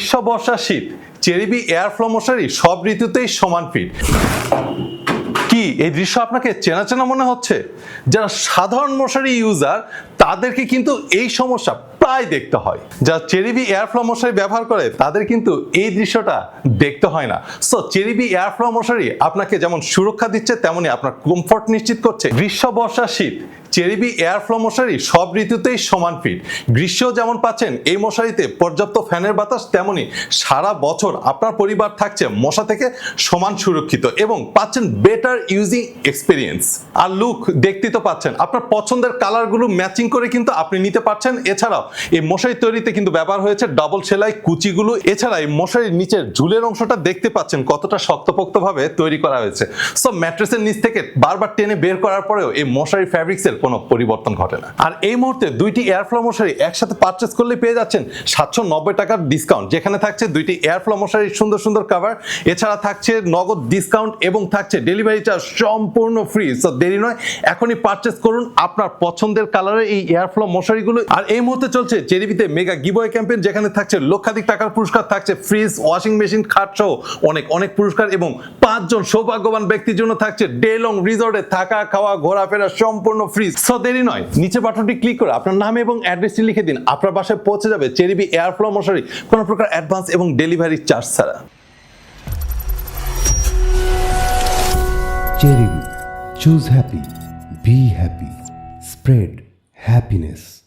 গ্রীষ্ম বর্ষা শীত চেরিবি air flow মশারি সব ঋতুতেই সমান ফিট। কি এই দৃশ্য আপনাকে চেনা চেনা মনে হচ্ছে? যারা সাধারণ মশারি ইউজার, তাদেরকে কিন্তু এই সমস্যা প্রায় দেখতে হয়। যারা চেরিবি এয়ারফ্লো মশারি ব্যবহার করে, তাদের কিন্তু এই দৃশ্যটা দেখতে হয় না। সো চেরিবি এয়ারফ্লো মশারি আপনাকে যেমন সুরক্ষা দিচ্ছে, তেমনি আপনার কমফর্ট নিশ্চিত করছে। গ্রীষ্ম বর্ষা শীত চেরিবি এয়ারফ্লো মশারি সব ঋতুতেই সমান ফিট গ্রীষ্মেও যেমন পাচ্ছেন, এই মশারিতে পর্যাপ্ত ফ্যানের বাতাস, তেমনি সারা বছর আপনার পরিবার থাকছে মশা থেকে সমান সুরক্ষিত এবং পাচ্ছেন বেটার ইউজিং এক্সপিরিয়েন্স আর লুক দেখতে তো পাচ্ছেন, আপনার পছন্দের কালারগুলো ম্যাচিং করে কিন্তু আপনি নিতে পারছেন। এছাড়াও এই মশারি তৈরিতে কিন্তু ব্যবহার হয়েছে ডবল সেলাই কুচিগুলো। এছাড়া এই মশারির নিচের ঝুলের অংশটা দেখতে পাচ্ছেন কতটা শক্তপোক্তভাবে তৈরি করা হয়েছে। সো ম্যাট্রেসের নিচ থেকে বারবার টেনে বের করার পরেও এই মশারি ফ্যাব্রিক্সের কোনো পরিবর্তন ঘটে না। আর এই মুহূর্তে দুইটি এয়ার এয়ারফ্লো মশারি একসাথে পারচেস করলে পেয়ে যাচ্ছেন সাতশো নব্বই টাকার ডিসকাউন্ট যেখানে থাকছে দুইটি এয়ার এয়ারফ্লো মশারির সুন্দর সুন্দর কাভার এছাড়া থাকছে নগদ ডিসকাউন্ট এবং থাকছে ডেলিভারি চার্জ সম্পূর্ণ ফ্রি সো দেরি নয়, এখনই পারচেস করুন আপনার পছন্দের কালারের এই এয়ার এয়ারফ্লো মশারিগুলো আর এই মুহূর্তে চলছে চেরিবিতে মেগা গিবয় ক্যাম্পেইন যেখানে থাকছে লক্ষাধিক টাকার পুরস্কার, থাকছে ফ্রিজ ওয়াশিং মেশিন খাট সহ অনেক অনেক পুরস্কার এবং পাঁচজন সৌভাগ্যবান ব্যক্তির জন্য থাকছে ডে লং থাকা, খাওয়া, ঘোরাফেরা সম্পূর্ণ ফ্রি সো দেরি নয়। নিচে বাটনটি ক্লিক করে আপনার নাম এবং অ্যাড্রেসটি লিখে দিন। আপনার বাসায় পৌঁছে যাবে চেরিবি এয়ারফ্লো মশারি কোনো প্রকার অ্যাডভান্স এবং ডেলিভারি চার্জ ছাড়া। চেরিবি choose happy be happy spread happiness.